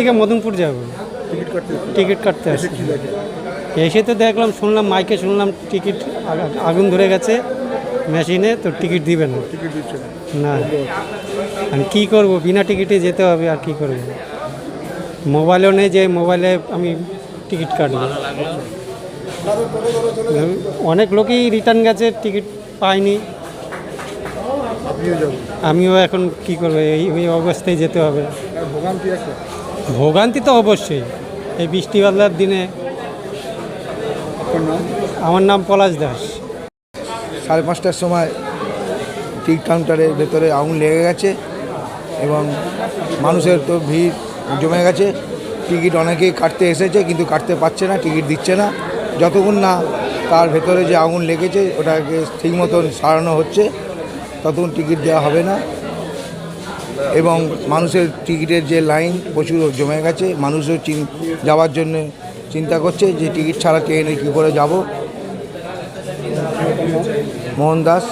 থেকে মদনপুর যাব। টিকিট কাটতে এসে তো দেখলাম শুনলাম মাইকে শুনলাম টিকিট আগা- আগুন ধরে গেছে মেশিনে তো টিকিট দিবে না। না। আমি কী করব? বিনা টিকিটে যেতে হবে আর কি করব? মোবাইলও নেই যে মোবাইলে আমি টিকিট কাটবো। অনেক লোকই রিটার্ন গেছে টিকিট পায়নি। আমিও এখন কি করব? এই অবস্থায় যেতে হবে। ভোগান্তি তো অবশ্যই। এই বৃষ্টি বাদলার দিনে আমার নাম পলাশ দাস। সাড়ে পাঁচটার সময় টিকিট কাউন্টারের ভেতরে আগুন লেগে গেছে এবং মানুষের তো ভিড় জমে গেছে। টিকিট অনেকেই কাটতে এসেছে কিন্তু কাটতে পারছে না টিকিট দিচ্ছে না। যতক্ষণ না তার ভেতরে যে আগুন লেগেছে ওটাকে ঠিক মতন সারানো হচ্ছে ততক্ষণ টিকিট দেওয়া হবে না। এবং মানুষের টিকিটের যে লাইন, প্রচুর জমে গেছে। মানুষও যাওয়ার জন্য চিন্তা করছে যে টিকিট ছাড়া ট্রেনে কী করে যাব? মোহন দাস।